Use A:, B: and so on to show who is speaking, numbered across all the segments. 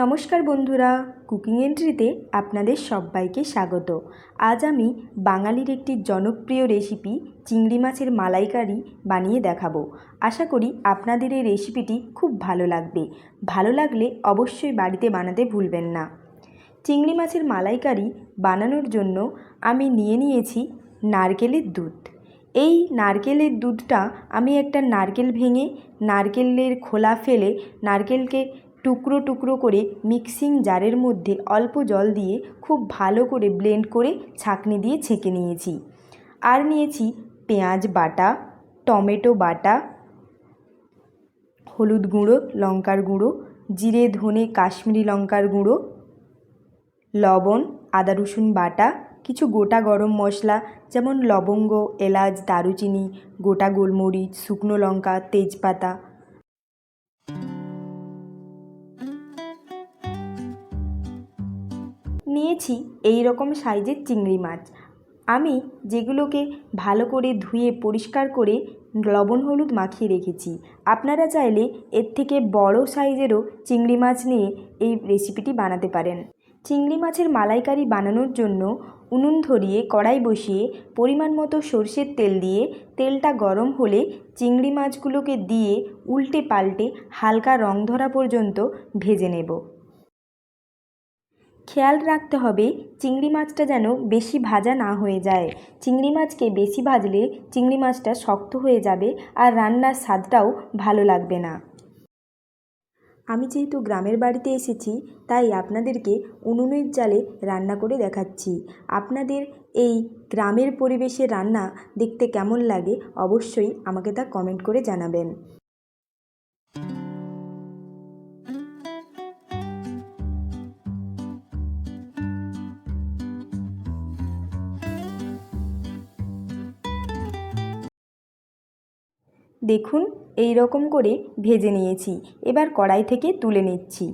A: নমস্কার বন্ধুরা, কুকিং এন্ট্রিতে আপনাদের সবাইকে স্বাগত। আজ আমি বাঙালির একটি জনপ্রিয় রেসিপি চিংড়ি মাছের মালাইকারি বানিয়ে দেখাবো। আশা করি আপনাদের এই রেসিপিটি খুব ভালো লাগবে। ভালো লাগলে অবশ্যই বাড়িতে বানাতে ভুলবেন না। চিংড়ি মাছের মালাইকারি বানানোর জন্য আমি নিয়ে নিয়েছি নারকেলের দুধ। এই নারকেলের দুধটা আমি একটা নারকেল ভেঙে, নারকেলের খোলা ফেলে নারকেলকে টুকরো টুকরো করে মিক্সিং জারের মধ্যে অল্প জল দিয়ে খুব ভালো করে ব্লেন্ড করে ছাঁকনি দিয়ে ছেঁকে নিয়েছি। আর নিয়েছি পেঁয়াজ বাটা, টমেটো বাটা, হলুদ গুঁড়ো, লঙ্কার গুঁড়ো, জিরে, ধনে, কাশ্মীরি লঙ্কার গুঁড়ো, লবণ, আদা রসুন বাটা, কিছু গোটা গরম মশলা যেমন লবঙ্গ, এলাচ, দারুচিনি, গোটা গোলমরিচ, শুকনো লঙ্কা, তেজপাতা নিয়েছি এই রকম সাইজের চিংড়ি মাছ। আমি যেগুলোকে ভালো করে ধুয়ে পরিষ্কার করে লবণ হলুদ মাখিয়ে রেখেছি। আপনারা চাইলে এর থেকে বড় সাইজেরও চিংড়ি মাছ নিয়ে এই রেসিপিটি বানাতে পারেন। চিংড়ি মাছের মালাইকারি বানানোর জন্য উনুন ধরিয়ে কড়াই বসিয়ে পরিমাণ মতো সর্ষের তেল দিয়ে তেলটা গরম হলে চিংড়ি মাছগুলোকে দিয়ে উল্টে পাল্টে হালকা রং ধরা পর্যন্ত ভেজে নেব। খেয়াল রাখতে হবে চিংড়ি মাছটা যেন বেশি ভাজা না হয়ে যায়। চিংড়ি মাছকে বেশি ভাজলে চিংড়ি মাছটা শক্ত হয়ে যাবে আর রান্নার স্বাদটাও ভালো লাগবে না। আমি যেহেতু গ্রামের বাড়িতে এসেছি, তাই আপনাদেরকে উনুনের জালে রান্না করে দেখাচ্ছি। আপনাদের এই গ্রামের পরিবেশে রান্না দেখতে কেমন লাগে অবশ্যই আমাকে তা কমেন্ট করে জানাবেন। দেখুন, এই রকম করে ভেজে নিয়েছি। এবার কড়াই থেকে তুলে নিচ্ছি।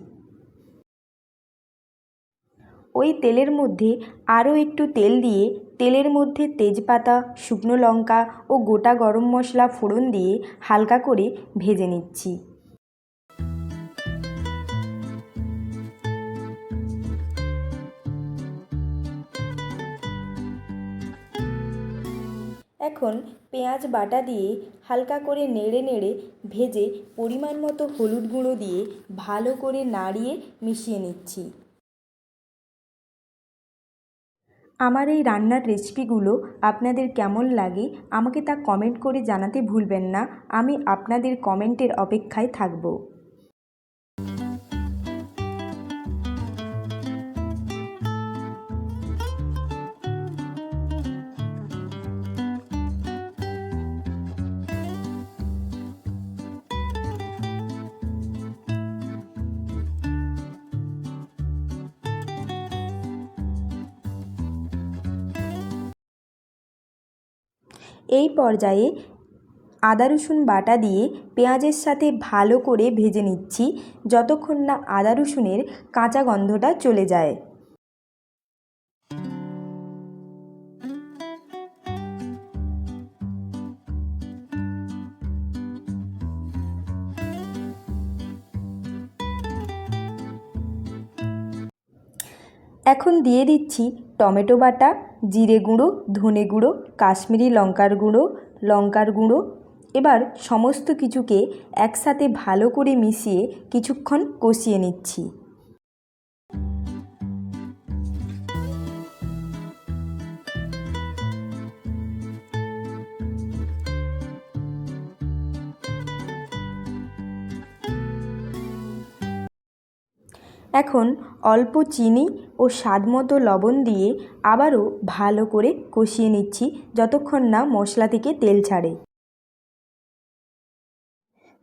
A: ওই তেলের মধ্যে আরও একটু তেল দিয়ে, তেলের মধ্যে তেজপাতা, শুকনো লঙ্কা ও গোটা গরম মশলা ফোড়ন দিয়ে হালকা করে ভেজে নিচ্ছি। এখন পেঁয়াজ বাটা দিয়ে হালকা করে নেড়ে নেড়ে ভেজে পরিমাণ মতো হলুদ গুঁড়ো দিয়ে ভালো করে নাড়িয়ে মিশিয়ে নিচ্ছি। আমার এই রান্নার রেসিপিগুলো আপনাদের কেমন লাগে আমাকে তা কমেন্ট করে জানাতে ভুলবেন না। আমি আপনাদের কমেন্টের অপেক্ষায় থাকব। এই পর্যায়ে আদা, রসুন বাটা দিয়ে পেঁয়াজের সাথে ভালো করে ভেজে নিচ্ছি, যতক্ষণ না আদা, রসুনের কাঁচা গন্ধটা চলে যায়। এখন দিয়ে দিচ্ছি টমেটো বাটা, জিরে গুঁড়ো, ধনে গুঁড়ো, কাশ্মীরি লঙ্কার গুঁড়ো লঙ্কার গুঁড়ো। এবার সমস্ত কিছুকে একসাথে ভালো করে মিশিয়ে কিছুক্ষণ কষিয়ে নিচ্ছি। এখন অল্প চিনি ও স্বাদমতো লবণ দিয়ে আবারও ভালো করে কষিয়ে নিচ্ছি যতক্ষণ না মশলা থেকে তেল ছাড়ে।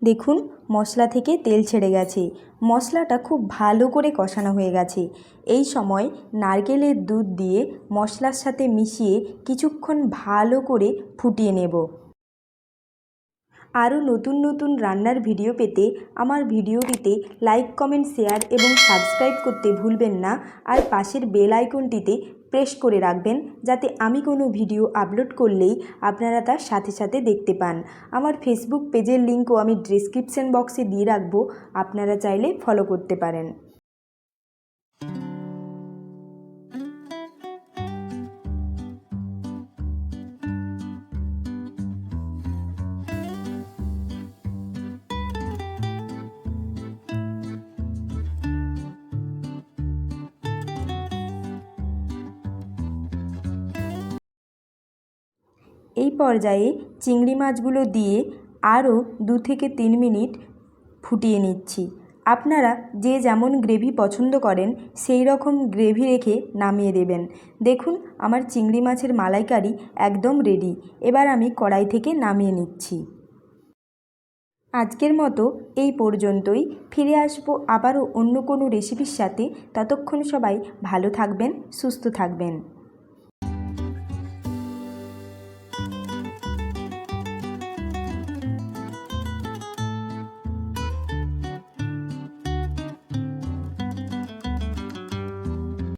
A: দেখুন, মশলা থেকে তেল ছেড়ে গেছে। মশলাটা খুব ভালো করে কষানো হয়ে গেছে। এই সময় নারকেলের দুধ দিয়ে মশলার সাথে মিশিয়ে কিছুক্ষণ ভালো করে ফুটিয়ে নেব। আরও নতুন নতুন রান্নার ভিডিও পেতে আমার ভিডিওটিতে লাইক, কমেন্ট, শেয়ার এবং সাবস্ক্রাইব করতে ভুলবেন না। আর পাশের বেল আইকনটিতে প্রেস করে রাখবেন যাতে আমি কোনো ভিডিও আপলোড করলেই আপনারা তার সাথে সাথে দেখতে পান। আমার ফেসবুক পেজের লিঙ্কও আমি ডিসক্রিপশান বক্সে দিয়ে রাখব। আপনারা চাইলে ফলো করতে পারেন। এই পর্যায়ে চিংড়ি মাছগুলো দিয়ে আরও দু থেকে তিন মিনিট ফুটিয়ে নিচ্ছি। আপনারা যে যেমন গ্রেভি পছন্দ করেন, সেই রকম গ্রেভি রেখে নামিয়ে দেবেন। দেখুন, আমার চিংড়ি মাছের মালাইকারি একদম রেডি। এবার আমি কড়াই থেকে নামিয়ে নিচ্ছি। আজকের মতো এই পর্যন্তই। ফিরে আসব আবারও অন্য কোনো রেসিপির সাথে। ততক্ষণ সবাই ভালো থাকবেন, সুস্থ থাকবেন।